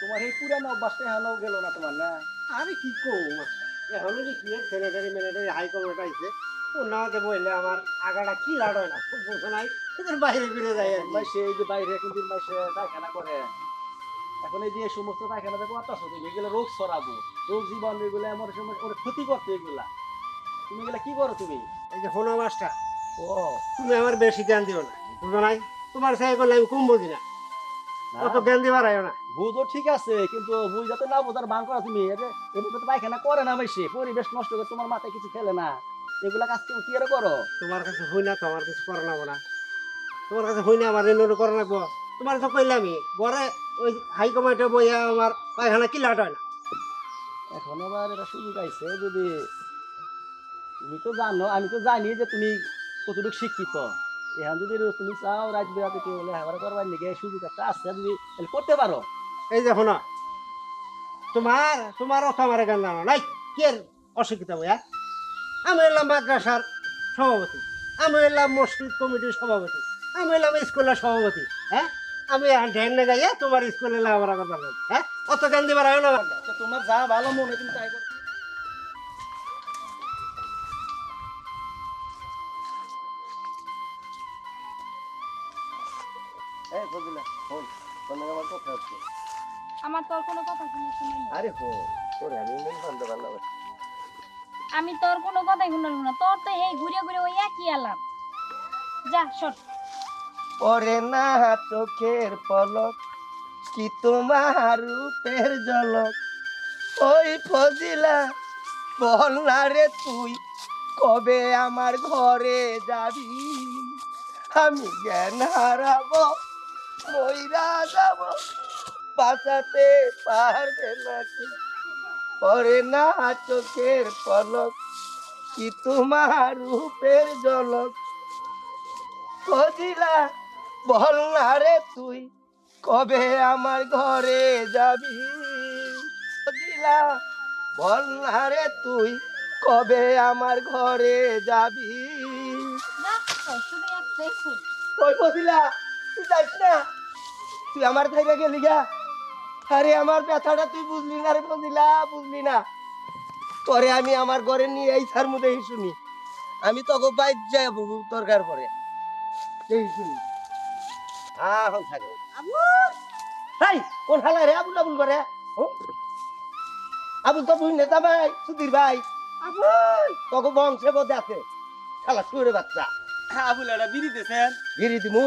তোমার এই পুরানো অভ্যাসটা এখনও গেল না তোমার না? আরে কি কো এখনও যে কি সেনেটারি মেনেটারি হাই কমিটি আইছে ও না দে বইলে আমার আগাটা কি লাড না খুব বসে নাই এদের বাইরে ফিরে যায় আর যে বাইরে কোনদিন মাসে পায়খানা করে। এখন এই যে সমস্ত পায়খানা দেখো আত্মাস তুমি এগুলো রোগ ছড়াবো রোগ জীবন এগুলো এমন সময় ওর ক্ষতি করতে এগুলা। তুমি এগুলা কি করো তুমি? এই যে হোনা মাস্টার ও। তুমি আমার বেশি জ্ঞান দিও না বুঝো নাই? তোমার সাথে করলে আমি কম বুঝি না। অত জ্ঞান দিবার আয়ো না। বুঝো ঠিক আছে কিন্তু বুঝ যাতে না বোঝার বান করা তুমি। এভাবে তো পায়খানা করে না বেশি পরিবেশ নষ্ট করে তোমার মাথায় কিছু খেলে না। এগুলা কি আর করো? তোমার কাছে হই না তোমার কিছু করা না না। তোমার কাছে হই না আমার এনে করা লাগবো। তোমার তো কইলামই ঘরে ওই হাই কমিটি বইয়া আমার পায়খানা কি লাট হয় না? এখন আবার এটা সুযোগ আইছে যদি তুমি তো জানো আমি তো জানি যে তুমি কতটুকু শিক্ষিত। এখন যদি তুমি চাও রাত বেড়াতে কেউ করবার নিকে সুযোগ একটা আছে যদি করতে পারো। এই দেখো না তোমার তোমার অত আমার গান জানো নাই? কে অশিক্ষিত বইয়া? আমি এলাম মাদ্রাসার সভাপতি আমি এলাম মসজিদ কমিটির সভাপতি আমি এলাম স্কুলের সভাপতি হ্যাঁ? আমি ঢ্যাং না গাইয়া তোমার স্কুলে পারব হ্যাঁ? অত জ্ঞান দিবার না। তোমার যা ভালো মনে হয় তুমি তাই কথা আমার তোর কোনো কথা শুনে শুনে নেই। আরে হো তোরে আমি মন আমি তোর কোনো কথাই শুনলাম না। তোর তো এই ঘুরে ঘুরে ওই একই আলাপ। যা সর। ওরে না চোখের পলক কি তোমার রূপের জলক ওই ফজিলা বল না রে তুই কবে আমার ঘরে যাবি? আমি জ্ঞান হারাবো মইরা যাব বাঁচাতে পারবে নাকি? ওরে না চোখের পলক কি তোমার রূপের ঝলক ফজিলা বল না রে তুই কবে আমার ঘরে যাবি? ফজিলা বল না রে তুই কবে আমার ঘরে যাবি? ওই ফজিলা তুই যাইস না। তুই আমার থেকে গেলি গা। আরে আমার ব্যথাটা তুই বুঝলি না রে ফজিলা বুঝলি না। পরে আমি আমার ঘরে নিয়ে এই সার মধ্যে শুনি। আমি তোকে বাইর যাই দরকার পরে এই শুনি। আহ থাকো। হাই কোন হালা রে? আবুল আবুল করে? আবুল তো বুঝ নেতা ভাই সুধীর ভাই। আবুল তোকে বংশে বোধে আছে। শালা শুয়ে বাচ্চা। আবুল এটা বিড়ি দিয়েছেন। বিড়ি দিমু।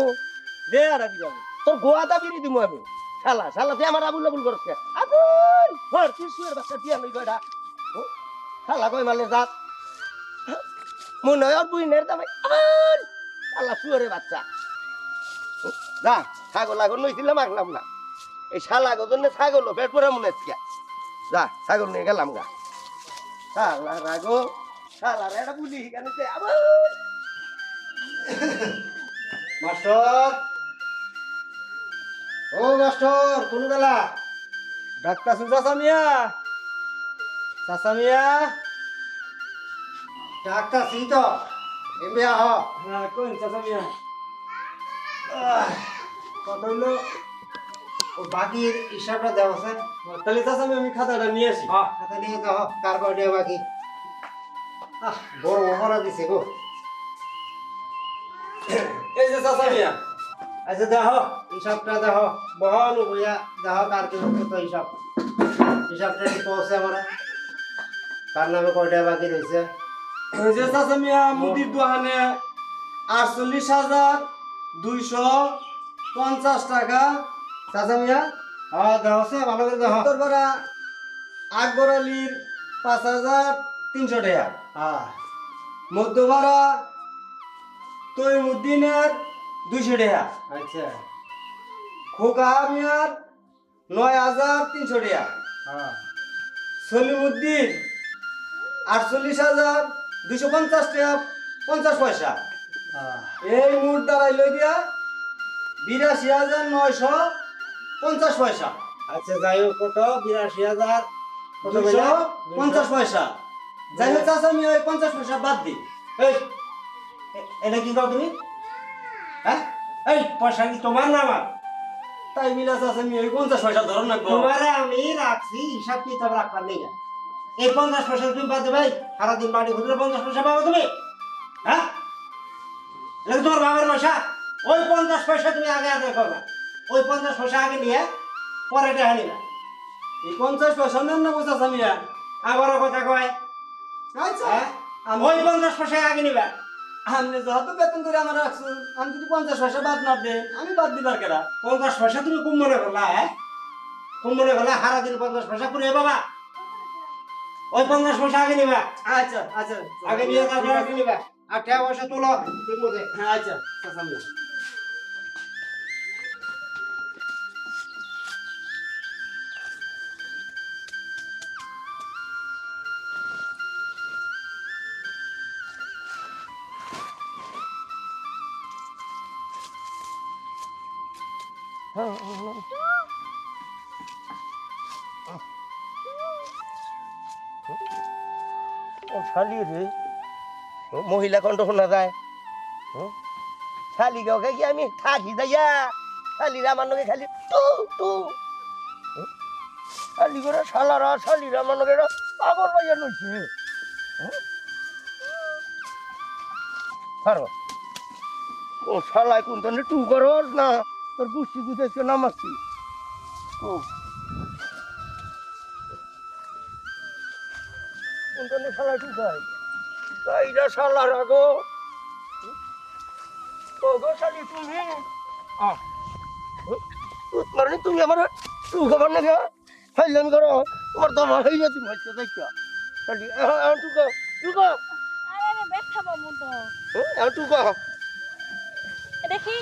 দে আর বিড়ি তোর গোয়াটা বিড়ি দিমু আমি। শালা শালা তুই আমার আবুল আবুল করছে আবুল! ধর তুই শুয়ে বাচ্চা দিয়া নই গয়টা ও, শালা কই মালে জাত মনে হয় বুঝ নেতা ভাই আবুল! শালা শুয়ে বাচ্চা। যা ছাগল আগর নইছিলাম আগলাম না। এই শালা গজন্য ছাগল পেট পরে মনে হচ্ছে যা ছাগল নিয়ে গেলাম গা। শালা রাগো শালা রে এটা বুঝি কেন মাস্টার! ও মাস্টার কোন বেলা? ডাক্তার চাচা মিয়া চাচা মিয়া? ডাক্তার সি তো এমবি আহ। হ্যাঁ কোন চাচা মিয়া? কত হইল? ও বাকির হিসাবটা দেওয়া স্যার। তাহলে চাচা আমি খাতাটা নিয়ে আসি। হ্যাঁ খাতা নিয়ে দাও কার কয়টা বাকি? আহ বড় অপরাধ দিছে গো। এই যে চাচা মিয়া। আচ্ছা দেহ হিসাবটা দেহ বহন বইয়া দেহ কার কি কত হিসাব। হিসাবটা কি পৌঁছে আমার কার নামে কয়টা বাকি রয়েছে এই চাচা মিয়া মুদির দোকানে আটচল্লিশ হাজার দুইশো পঞ্চাশ টাকা। চাচা মিয়া? হ্যাঁ দেহ সে ভালো করে দেহ উত্তরপাড়া আকবর আলীর পাঁচ হাজার তিনশো টাকা। হ্যাঁ মধ্যপাড়া তৈমুদ্দিনের দুইশো টাকা। আচ্ছা। খোকা মিয়ার নয় হাজার তিনশো টাকা। হ্যাঁ। সলিমুদ্দিন আটচল্লিশ হাজার দুশো পঞ্চাশ টাকা পঞ্চাশ পয়সা। এই মুঠ লই দিয়া বিরাশি হাজার নয়শো পঞ্চাশ পয়সা। আচ্ছা যাই হোক কত? বিরাশি হাজার? পঞ্চাশ পয়সা। যাই হোক চাচা আমি ওই পঞ্চাশ পয়সা বাদ দিই এটা কি কও তুমি? হ্যাঁ? এই পয়সা কি তোমার না আমার? তাই মিলা চাচা আমি ওই পঞ্চাশ পয়সা ধরো না তোমারে আমি রাখছি হিসাব কিতাব রাখবার নেই এই পঞ্চাশ পয়সা তুমি পাতে ভাই সারাদিন বাড়ি ঘুরে পঞ্চাশ পয়সা পাবো তুমি। হ্যাঁ? এটা তোমার বাবার পয়সা? ওই পঞ্চাশ পয়সা তুমি আগে আদায় করবা। ওই পঞ্চাশ পয়সা আগে নিয়ে পরে টাকা নিবা। এই পঞ্চাশ পয়সা নেন না চাচা মিয়া। আবারও কথা কয়। আচ্ছা। হ্যাঁ? ওই পঞ্চাশ পয়সা আগে নিবা। আপনি যত বেতন করে আমার রাখছেন আমি যদি পঞ্চাশ পয়সা বাদ না দেন আমি বাদ দিবার কেনা পঞ্চাশ পয়সা তুমি কম মনে করলা হ্যাঁ? কম মনে করলা? সারাদিন পঞ্চাশ পয়সা করে বাবা। ওই পঞ্চাশ পয়সা আগে নিবা। আচ্ছা আচ্ছা। আগে নিয়ে তারপর আগে নিবা। আর টাকা পয়সা তোলো। ঠিক মতো হ্যাঁ আচ্ছা। শালি রে। ও মহিলা কণ্ঠ শোনা যায়? শালি গাওকে কি আমি থাকি যাইয়া? শালিরা আমার লগে খালি টু টু? শালি করে শালারা শালিরা আমার এরা পাগল হুম? পারো ও শালাই কোন টু করস না। তোর গুষ্টি গুতেছে নামাচ্ছি। ও। কোন তনে শালাই টু খাই এইটা শালার আগো ও গো শালি তুমি। মানে তুমি আমার না গা। করো। তোমার দমা হয়ে গেছে মাইছে এখন এখন দেখি।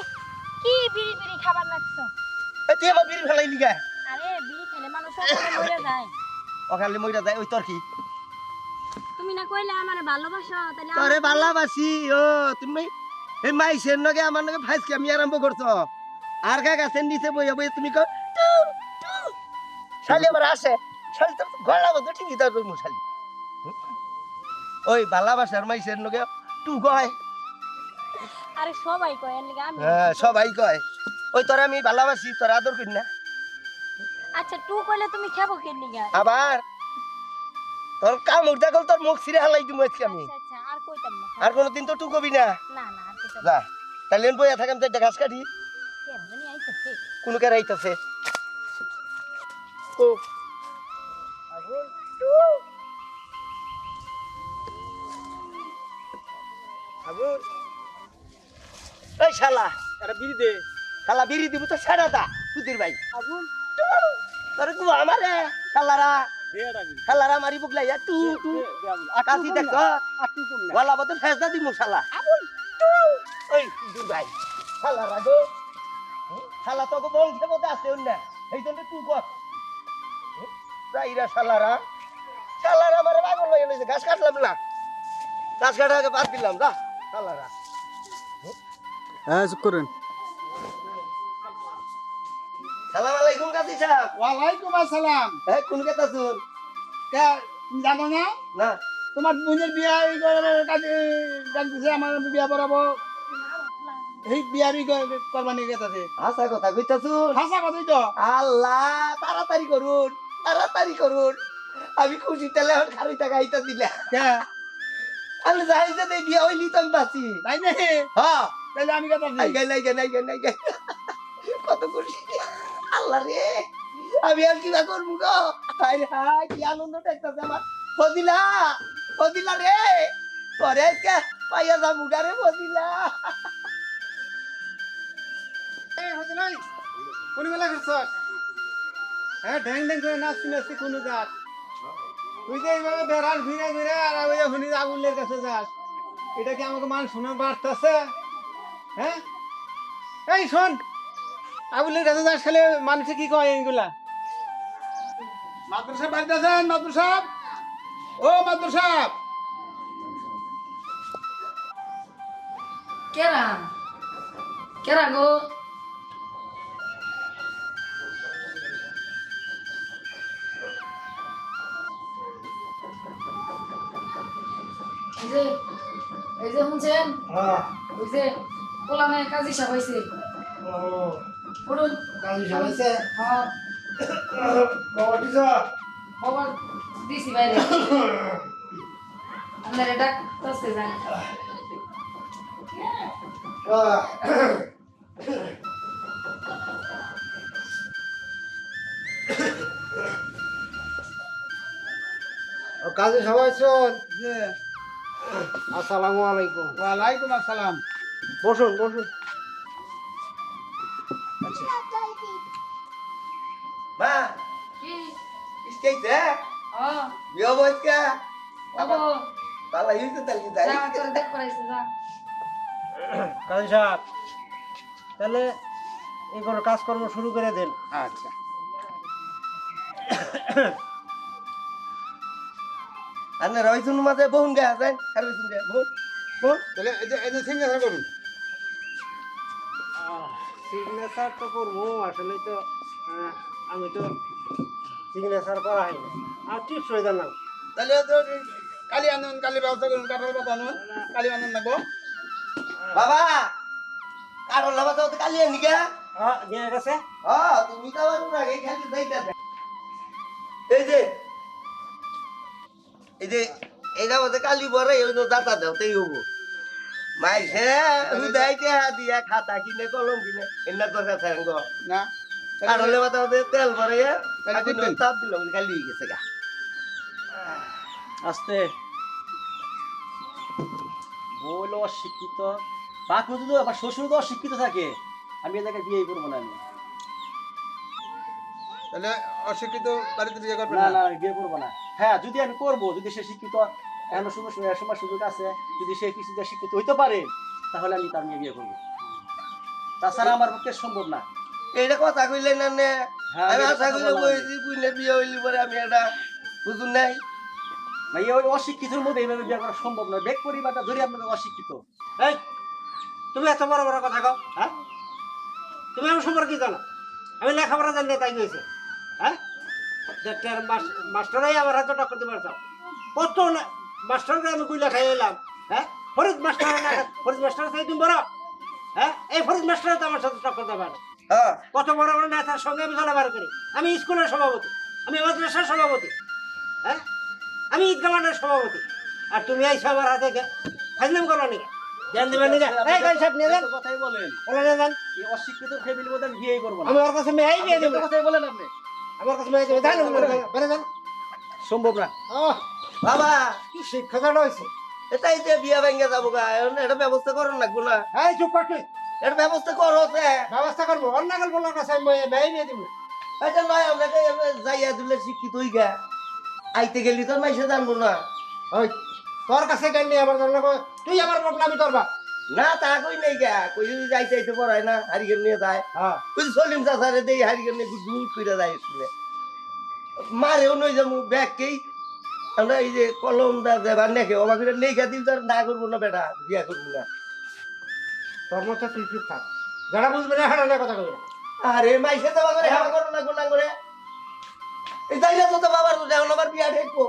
কি বিড়ি বিড়ি খাবার লাগছো? এ তুই আবার বিড়ি ফেলাই লিগা আরে বিড়ি খেলে মানুষ মরে যায়। ও খালি মইরা যায় ওই তোর কি? তুমি না কইলে আমারে ভালোবাসো তাহলে আমার- ভালাবাসি ও তুমি এই মাইসের নগে আমার নগে ফাইসকে আমি আরম্ভ করছ। আর গা গাছের নিচে বইয়া বইয়া তুমি কো টু শালি আবার আসে। শালি তোর গলা মতো ঠিকই তার তোর শালি হুম? ওই ভালাবাসার মাইসের নগে টু কয় আরে সবাই কয় এর আমি হ্যাঁ সবাই কয়। ওই তোর আমি ভালাবাসি তোর আদর করি না। আচ্ছা টু কইলে তুমি খাব কে লিগা? আবার? তোর কামড় দেখল তোর মুখ ছিঁড়ে হালাই দিব আজকে আমি। আচ্ছা আচ্ছা আর কইতাম না। আর কোনোদিন তো টু কবি না। না না আর কইতাম না। তাহলে বইয়া থাকাম তো একটা ঘাস কাটি। কেন জানি আইতাছে? এই শালা বিড়ি দে। শালা বিড়ি দিব তো সারা দা সুধীর ভাই। তোর তু আমারে এটা বিড়ি। শালারা মারি বুকলাই টু টু। আকাশি দেখ। না। গলা বদল ফেসদা দিব শালা। আবুল টু। ওই সুধীর ভাই শালারা গো? শালা তো বংশে মধ্যে আছে অন্য এই জন্য টু কর। শালারা। শালারা আমারে পাগল হয়ে গেছে ঘাস কাটলাম না। ঘাস কাটাকে বাদ দিলাম যা। শালারা। হ্যাঁ চুপ করেন। সালাম আলাইকুম কাজী সাহেব। ওয়ালাইকুম আসসালাম। হ্যাঁ কোন কথা শুন তুমি জানো না? না। তোমার বোনের বিয়া এই কাজে ডাকতেছে আমার বিয়া পড়াবো এই বিয়ার করবানি গেছে আশা কথা কইতা শুন হাসা কথাই তো। আল্লাহ তাড়াতাড়ি করুন তাড়াতাড়ি করুন। আমি খুশি তেলে এখন খালি টাকা আইতা দিলা। কে? আমি যাই যে দেই বিয়া হইলি তো আমি বাঁচি। তাই না হ্যাঁ। তাহলে আমি কথা আই গাই লাই গাই গাই গাই কত খুশি। আল্লাহ রে আমি আর কিবা করব গো? হাই হাই কি আনন্দ দেখতেছে আমার। রে। পরে কে পাইয়া যাব কোন বেলা করছস? হ্যাঁ ঢ্যাং ঢ্যাং করে নাচছি নাচছি কোন যাস তুই যে এইভাবে বেড়াস ঘুরে ঘুরে আর ওই যে হুনি আগুলের কাছে যাস এটা কি আমাকে মান শোনা বাড়তেছে? হ্যাঁ? এই শোন আবুলের কাছে যাস খালি মানুষে কি কয় এইগুলা মাদ্রাসা বাড়িতে আছেন মাদ্র সাহেব? ও মাদ্র সাহেব। কেরা কেরা গো। যে এই যে শুনছেন? হ্যাঁ। ওই যে পোলানে কাজী সাহেব হয়েছে উঠুন কাজী সাহেব হয়েছে? হ্যাঁ। খবর দিছ? খবর দিছি বাইরে। আপনার এটা তসতে যান আহ, সবাই শোন যে আসসালামু আলাইকুম। ওয়ালাইকুম আসসালাম। বসুন বসুন। মা কি? ইস্কেইতে বিয়ে বইতে ওগো পালা হইতে তালি যা তোর দেখ করাইছে যা। কাজী সাহেব তাহলে এই কোনো কাজকর্ম শুরু করে দেন। আচ্ছা। আনে রইছুন মাঝে বহুন গে আছেন আর রইছুন গে। বহুন বহুন তাহলে এই যে এই যে সিগনেচার করুন। সিগনেচার তো করব আসলে তো আহ, আমি তো সিগনেচার করা হয়নি। আর টিপস হয়ে জানলাম তাহলে তো কালি আনুন কালি ব্যবস্থা করুন কাঠের কথা আনুন কালি আনুন নাকবো বাবা কারণ লাবা তো কালি আনি গে হ্যাঁ নিয়ে গেছে। হ্যাঁ তুমি তো আমার আগে খালি যাইতাছে। এই যে এই যে এটা মধ্যে কালি বড় এই দাতা দাও তাই হব। মাইসে হুদাইতে দিয়া খাতা কিনে কলম কিনে এনা দরকার থাকেন গো না। কারণ লেবা তো তেল ভরে আগুন তাপ দিলাম খালি গেছে গা। আস্তে। বইল অশিক্ষিত। যদি আমার শ্বশুর তো অশিক্ষিত থাকে। আমি এদেরকে বিয়ে করব না আমি। তাহলে অশিক্ষিত বাড়িতে বিয়ে করবেন না না? না বিয়ে করব না। হ্যাঁ যদি আমি করব যদি সে শিক্ষিত এখন সময় সময় সুযোগ আছে? যদি সে কিছুতে শিক্ষিত হইতে পারে তাহলে আমি তার মেয়ে বিয়ে করব। তাছাড়া আমার পক্ষে সম্ভব না। এইটা কথা কইলে না নে? হ্যাঁ, আমি আশা কইলে বইছি বুঝলে বিয়ে হইলি পরে আমি এটা বুঝুন নাই। না এই অশিক্ষিতের মধ্যে এইভাবে বিয়ে করা সম্ভব নয়। বেগ পরিবারটা ধরে আপনাকে অশিক্ষিত। এই তুমি এত বড় বড় কথা কও হ্যাঁ? তুমি আমার সম্পর্কে কি জানো? আমি লেখাপড়া জানি তাই হয়েছে হ্যাঁ? মাস্টারাই আমার হাতে টক্কর দিতে পারছ কত না- মাস্টারকে আমি গুইলা খাই এলাম হ্যাঁ? ফরিদ মাস্টার না ফরিদ মাস্টার থেকে তুমি বড় হ্যাঁ? এই ফরিদ মাস্টার তো আমার সাথে টক্কর দেবে না। হ্যাঁ। কত বড় বড় নেতার সঙ্গে আমি চলাফেরা করি। আমি স্কুলের সভাপতি আমি মাদ্রাসার সভাপতি হ্যাঁ? আমি ঈদগা মাঠের সভাপতি। আর তুমি এই সবার হাতে ফাজলাম করো নি ধ্যান দেবেন নিয়ে এই গাড়ি সাহেব নিয়ে যান। কথাই বলেন ওলা যান। এই অশিক্ষিত ফ্যামিলির মধ্যে আমি বিয়েই করব না আমি ওর কাছে মেয়ে বিয়ে দেবো। কথাই বলেন আপনি। আমার কাছে মেয়ে দেবো। জানো বেড়ে যান। সম্ভব না। বাবা কি শিক্ষাটা হয়েছে? এটাই যে বিয়া ভেঙে যাব গা এখন এটা ব্যবস্থা করুন লাগবো না। এই চুপ কর তুই। এটা ব্যবস্থা করো ব্যবস্থা করব। অন্য গল্প লোক কাছে আমি মেয়ে মেয়ে বিয়ে এটা নয় আমরা যাইয়া দিলে শিক্ষিত হই গা। আইতে গেলি তো মাইসে জানব না। ওই তোর কাছে আমার জন্য তুই আমার বদনামি করবা? না তা কই নাই গা। কই যদি যাইতে পড়ায় না হারিকেন নিয়ে যায়। হ্যাঁ। ওই সলিম চাচারে দেই হারিকেন নিয়ে গুড করে যায় স্কুলে। মারেও নই যাব ব্যাগকেই আমরা এই যে কলম দা দেবার নেকে অবাক করে নেই দিল তার না করব না বেটা বিয়া করব না। তোর মতো তুই চুপ থাক। যারা বুঝবে না হারা না কথা কবি আরে মাইসে দেওয়া করে না গুণা করে এই তাই না তো তো বাবার এখন আবার বিয়া ঠেকবো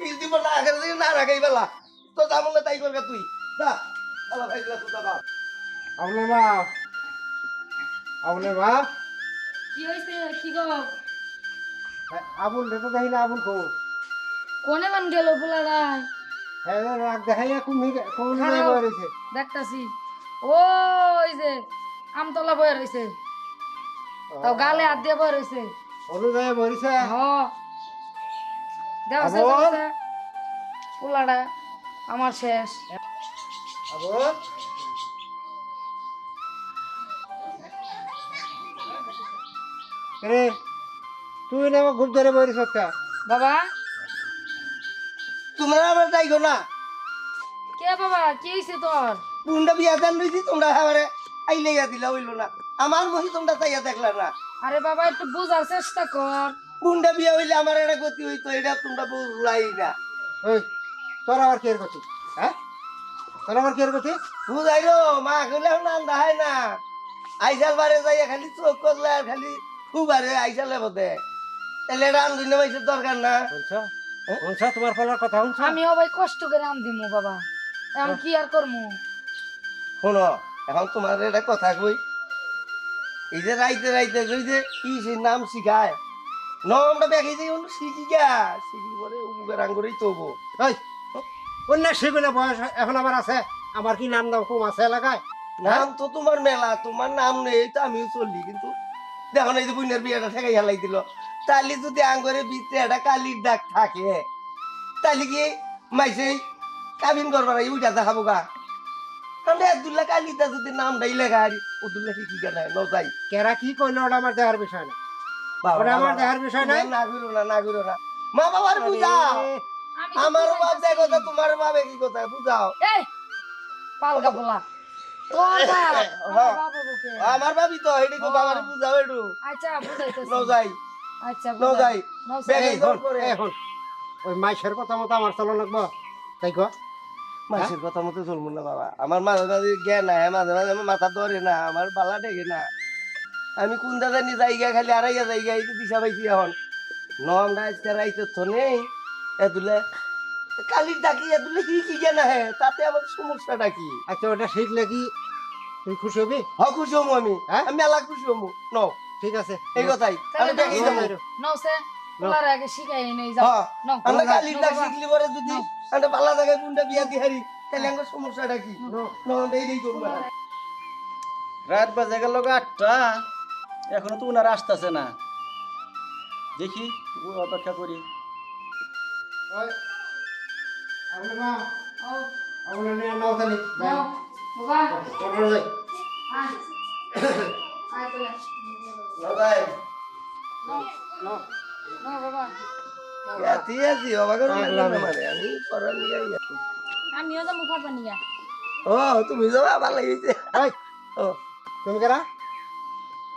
এই দিব না আগে থেকে না রাখাই বেলা। তো যাব না তাই করবে তুই। না আবার ভাই তো যাবা আপনার মা আপনার মা। কি হয়েছে কি গো? আবুল রে তো দেখি না আবুল খবর কোনে মান গেল পোলারায় হ্যাঁ রাগ দেখাই না কুমি কুমি খারাপ। রয়েছে দেখতাছি। ওই যে আমতলা বয়ে রয়েছে তাও গালে হাত দিয়ে বয়ে অনুযায়ী বলিছে হ। দেওয়া আবার? পোলাটা আমার শেষ। আবুল? রে তুই না খুব ধরে বাবা? তোমরা আবার তাই না কে বাবা কি হয়েছে তোর? বিয়া দেন লইছি তোমরা হাওয়ারে আইলে দিলা হইল না। আমার মহি তোমরা তাইয়া দেখলা না। আরে বাবা একটু বুঝার চেষ্টা কর। কোনটা বিয়া হইলে আমার গতি হইতো এটা তোমরা বুঝলাই না। ওই তোর আবার কি এর গতি? হ্যাঁ? তোর আবার কি এর গতি? বুঝাইলো মা কইলে আন্দা হয় না। আইসাল বারে যাইয়া খালি চোখ করলে আর খালি খুবারে আইসালে বোধে তাহলে এটা মাইসের দরকার না। শুনছ তোমার ফলার কথা শুনছ? আমি ভাই কষ্ট করে আন দিমু বাবা। এখন কি আর করমু? শোনো এখন তোমার একটা কথা কই। এই যে রাইতে রাইতে ওই যে কি সে নাম শিখায়? নামটা দেখে যে অন্য শিখিগা শিখি পরে উপকার আঙ্গুরেই তবু। ওই অন্য সেগুলো বয়স এখন আবার আছে। আমার কি নাম দাম কম আছে এলাকায়? নাম তো তোমার মেলা তোমার নাম নেই তো আমিও চললি কিন্তু দেখো না এই যে বুনের বিয়েটা ঠেকাই হেলাই দিল। তাহলে যদি আঙ্গরের ভিতরে একটা কালির দাগ থাকে তাহলে কি মাইসে কাবিন করবার উইটা দেখাবো গা? আমরা আব্দুল্লাহ কালিদা যদি নামটাই লেখা আর আব্দুল্লাহ কি কেন নজাই কেরা কি করল ওটা আমার দেখার বিষয় না। বাবা, ওটা আমার বাবা, দেখার বিষয় নাই। না করো না না করো না। মা বাবার বুঝাও আমার বাপ দেয় কথা। তোমার বাপ কি কথা বুঝাও। এই পালকা বলা। হ্যাঁ। আমার বাবা তো হেডি গো। বাবার বুঝাও একটু আচ্ছা বুঝাইতেছি। নজাই আচ্ছা। ওই কথা মতো আমার চলো লাগবো। তাই কো? কথা মতো চলবো না বাবা। আমার মাঝে মাঝে জ্ঞান নাই মাঝে মাঝে আমার মাথা ধরে না আমার বালা ঠেকে না। আমি কোন দাদা নি জায়গা খালি আড়াইয়া জায়গা এই তো দিশা পাইছি এখন। নম রাজকে রাইতে তো নেই। এদুলে কালির ডাকি এদুলে কি কি জ্ঞান হে তাতে আমার সমস্যাটা কি? আচ্ছা ওটা শিখলে কি তুই খুশি হবি? হ খুশি হমু আমি। হ্যাঁ? আমি মেলা খুশি হমু ন। ঠিক আছে এই কথাই। আমি তাহলে দেখি নাও, যাব নসে পোলার আগে শিখাই নেই যাও। হ্যাঁ নাও, আমরা নাও, কালির ডাক শিখলি পরে যদি আমরা পালা জায়গায় কোনটা বিয়া দিহারি তাহলে আমার সমস্যাটা কি? ন এই দেই করব। রাত বাজে গেল আটটা এখনও তো উনারা আসতেছে না। দেখি ও অপেক্ষা করি। নাও। তাহলে। নাও, বাবা, আছি আছি মানে। আমিও যাব ফটো নিয়া ও তুমি যাবা ভালো ও তুমি কেরা?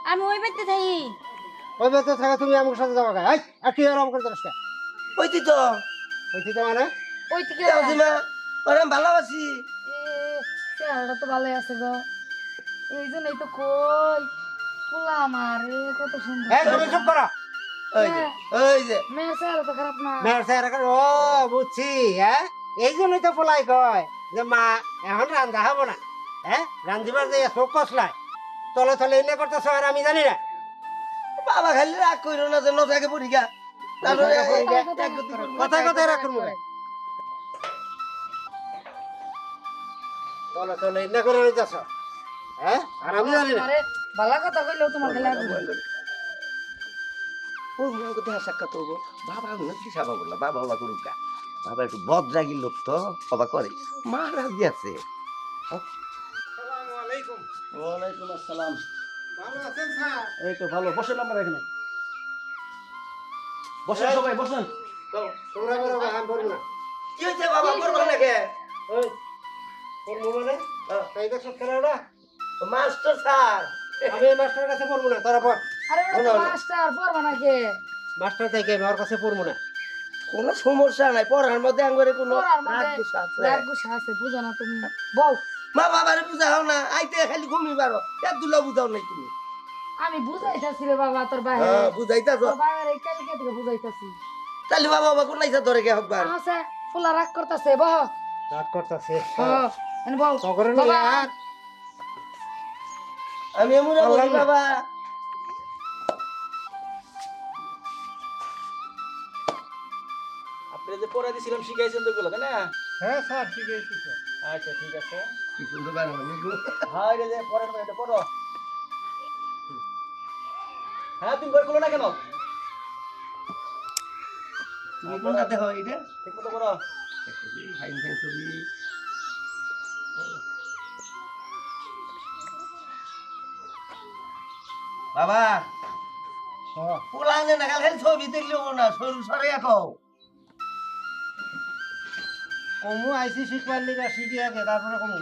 আমি ওই বাড়িতে থাকি। ওই থাকা তুমি আমার সাথে যাব এই আর তুই আরাম করে যাস ওই তুই তো। ওই থেকে মানে? ওই ওরা আমি ভালোবাসি এ, চেহারাটা তো ভালোই আছে গো। এই জন্যই তো কই। পোলা আমার এ কত সুন্দর। এই তুমি চুপ করো। ওই যে ওই যে। মেয়ের চেহারা তো খারাপ না। মেয়ের স্যার ও বুঝছি হ্যাঁ? এই জন্যই তো পোলাই কয় যে মা এখন রান্ধা হব না। হ্যাঁ? রান্ধিবার যে চোখ কষলায় তলে তলে এনে করতেছ আর আমি জানি না। বাবা খালি রাগ কইরো না যে নজাকে পড়ি গা তারপরে নজাকে পড়ি গা। এক গতি করব। কথায় কথায় রাখুন মনে তলে তলে এনে করে নিতেছ। হ্যাঁ? আর আমি জানি না। ভালো কথা কইলেও তোমার খেলা ও আমাকে দেখা সাক্ষাৎ হব বাবা আমি কি সাবা বললা? বাবা বাবা করুক গা বাবা একটু বদরাগি লোক তো বাবা করে। মা রাজি আছে। আসসালামু আলাইকুম ওয়ালাইকুম আসসালাম। ভালো আছেন স্যার? এই তো ভালো বসেন আমরা এখানে। বসেন সবাই বসেন। তোমরা বেরো ভাই, আমি না। কি হয়েছে বাবা? করব নাকি ওই পড়ব মানে তাই দেখছ খেলাটা? Master sir. আমি মাস্টারের কাছে পড়ব না তোরা পড়। আরে ওটা মাস্টার পড়বা নাকি? মাস্টার থেকে আমি ওর কাছে পড়ব না। কোনো সমস্যা নাই পড়ার মধ্যে আঙ্গরে কোনো পড়ার মধ্যে রাগ গুসা আছে। রাগ গুসা আছে বুঝো না তুমি। বল মা বাবারে বুঝাও না আইতে খালি ঘুমি পারো। এত দুলা বুঝাও নাই তুমি। আমি বুঝাইতাছি রে বাবা তোর বাইরে হ্যাঁ বুঝাইতাছ। তোর বাইরে কালকে থেকে বুঝাইতাছি। তাহলে বাবা বাবা কোন নাইছা ধরে কে হকবার আছে ফুলা রাগ করতেছে বহ। রাগ করতেছে। হ্যাঁ এনে তগরে। আমি এমন বলি বাবা। আপনি যে পড়া দিছিলাম শিখাইছেন তো এগুলো তাই না? হ্যাঁ স্যার আছে স্যার। আচ্ছা ঠিক আছে। কি সুন্দর হলো গো। হ্যাঁ এই যে পড়েন এটা পড়ো। হ্যাঁ তুমি বই খুলো না কেন? তুমি কোনটা দেখো এটা? ঠিক মতো করো ফাইন ফাইন ছবি। বাবা পোলানে না খালি ছবি দেখলেও না সরু সরে এখন কমু আইসি শিখবার লিগা শিখি আগে তারপরে কমু।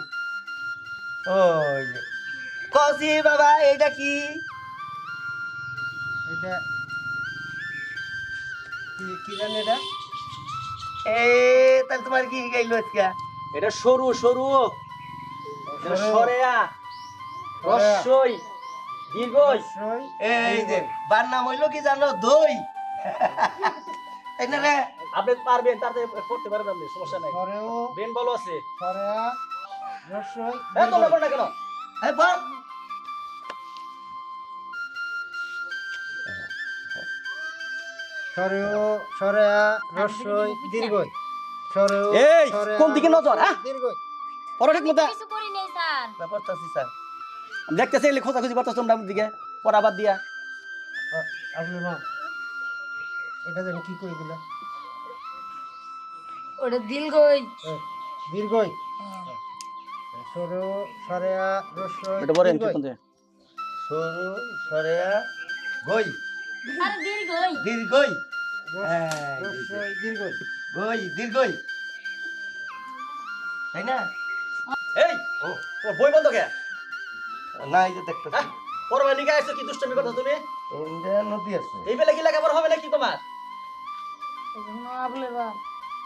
ওই কসি বাবা এইটা কি? এটা কি জানি এটা? এ তাহলে তোমার কি গাইলো আজকে? এটা সরু সরু। এটা সরেয়া। রস্যই দীর্ঘই এই যে বার নাম হইল কি জানো? দই। আপনি পারবেন তাতে পড়তে পারবেন আপনি সমস্যা নাই। সরেও বেন ভালো আছে। সরেয়া রসই। তোমরা না কেন? এই পড়। সরেও সরেয়া রসই দীর্ঘই। সরেও এই, কোন দিকে নজর, হ্যাঁ? দীর্ঘই। পড়ো ঠিক মতো। কিছু করি নেই স্যার। না পড়তাছি স্যার। দেখতেছি এগুলি খোঁজাখুঁজি করতেছ তোমরা আমার দিকে। পড়া বাদ দিয়া। আসলে না এটা যেন কি করে দিলা? ওটা দিল গই এই, দীর্ঘই সরেও সরেয়া রসই এটা বলেন। ঠিক মতো সরু সরেয়া গই? আরে দীর্ঘই দীর্ঘই রস- হ্যাঁ, রসই দীর্ঘই গই দীর্ঘই তাই না? এই ও বই বন্ধ কে? না এই যে দেখতে হ্যাঁ পড়বা লিখে কি দুষ্টমি করছ তুমি? ইন্ডিয়া নদী আছে। এই বেলা কি লেখাপড়া হবে নাকি তোমার? আবলে বা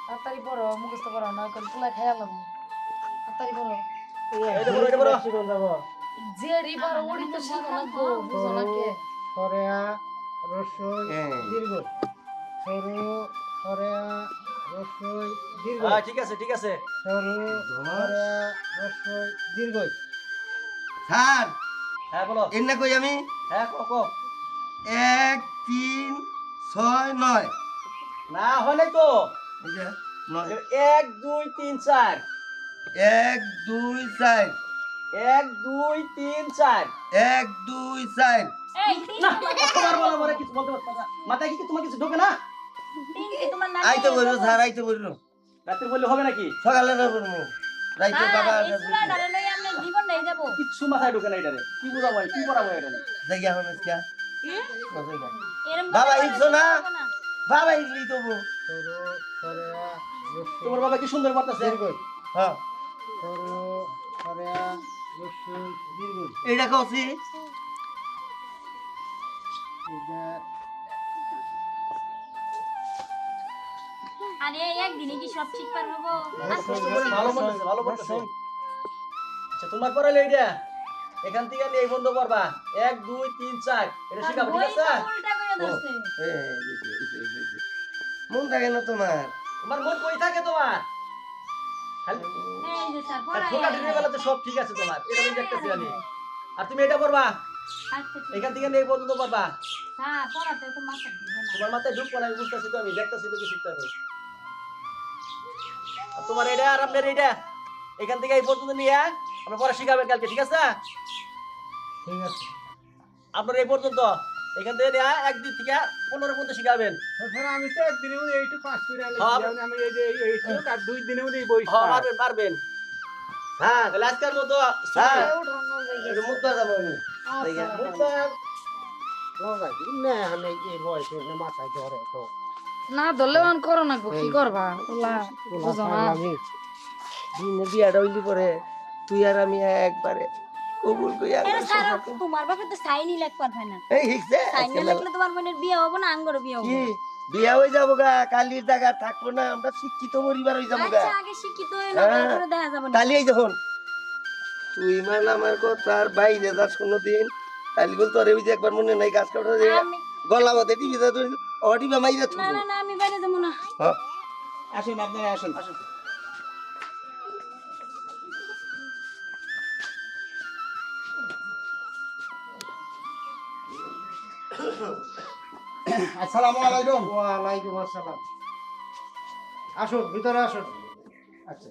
তাড়াতাড়ি পড়ো মুখস্থ করো না করে পুলা খাইয়া লাগবো তাড়াতাড়ি পড়ো যে রিবার ওড়ি তো শিখো না গো বুঝো না কে? সরেয়া রসই হ্যাঁ। দীর্ঘই সরু সরেয়া রসই দীর্ঘই হ্যাঁ ঠিক আছে ঠিক আছে। সরু সরেয়া রসই দীর্ঘই। হ্যাঁ বলো। এর না কই আমি? হ্যাঁ কো কো। এক তিন ছয় নয়। না হয় তো। এক দুই তিন চার। এক দুই চার। এক দুই তিন চার। এক দুই চার। মাথায় কি তোমার কিছু ঢোকে না? আইতে বলল স্যার আইতে বলল রাত্রে বললে হবে নাকি? সকালে বলব। রাইতে বাবা নেই যাব? কিচ্ছু মাথায় ঢোকে না এটারে। কি বুঝাবো কি পড়াবো এটা দেখি এখন আজকে। বাবা, করে না? বাবা ইডলি দেবো সরু সরেয়া রসই তোমার বাবা কি সুন্দর পড়তেছে হ্যাঁ। সরু সরেয়া রসই দীর্ঘই এইটা কছি আরে একদিনে কি সব ঠিক পার হব? কষ্ট করে ভালো ভালো আচ্ছা তোমার পড়ালে এইটা এখান থেকে নিয়ে এই বন্ধ করবা। এক দুই তিন চার। এটা শিখাবো ঠিক আছে। মন থাকে না তোমার? তোমার মন কই থাকে তোমার? ঠোকা সব আছে তোমার। এটা আমি দেখতেছি আমি। আর তুমি এটা করবা? আচ্ছা এখান থেকে পর্যন্ত করবা। হ্যাঁ তোমার মাথায় আমি বুঝতেছি তো আমি দেখতেছি তো কিছু আমি আর তোমার এটা আর আপনার এটা এখান থেকে এই পর্যন্ত নিয়ে আমরা পরে শিখাবেন কালকে ঠিক আছে? ঠিক আছে। আপনার এই পর্যন্ত এখান থেকে নিয়ে একদিন থেকে পনেরো পর্যন্ত শিখাবেন। আমি তো পাস করে হ্যাঁ। আমি এই যে এই- আর দুই এই বই হ্যাঁ পারবেন পারবেন হ্যাঁ তাহলে আজকের মতো হ্যাঁ। যাব আমি না ধরলে অন করো না কি করবা? ওলা বুঝো না। বিয়াটা হইলি পরে। তুই আর আমি একবারে কবুল কই আরে একবার স্যার সবাইকে। তোমার বাপে তো সাইনই লাগবার হয় না। এই হিসে সাইন লাগলে তোমার বোনের বিয়ে হবে না আঙ্গর বিয়ে হবে কি? বিয়া হয়ে যাব গা কালির জায়গা থাকব না আমরা শিক্ষিত পরিবার হয়ে যাব গা। আচ্ছা আগে শিক্ষিত হয়ে না হ্যাঁ। তারপরে দেখা যাবে না। কালি এই যখন। তুই মান আমার কথা আর বাইরে যাস কোনো দিন কালি বল তোর ওই যে একবার মনে নাই গাছ কাটা যে গলা মতে টিভি যা তুই অটিভি মাইরা না না না আমি বাইরে যাব না। আসুন আপনারা আসুন। আসসালামু আলাইকুম। ওয়ালাইকুম আসসালাম। আসুন ভিতরে আসুন। আচ্ছা।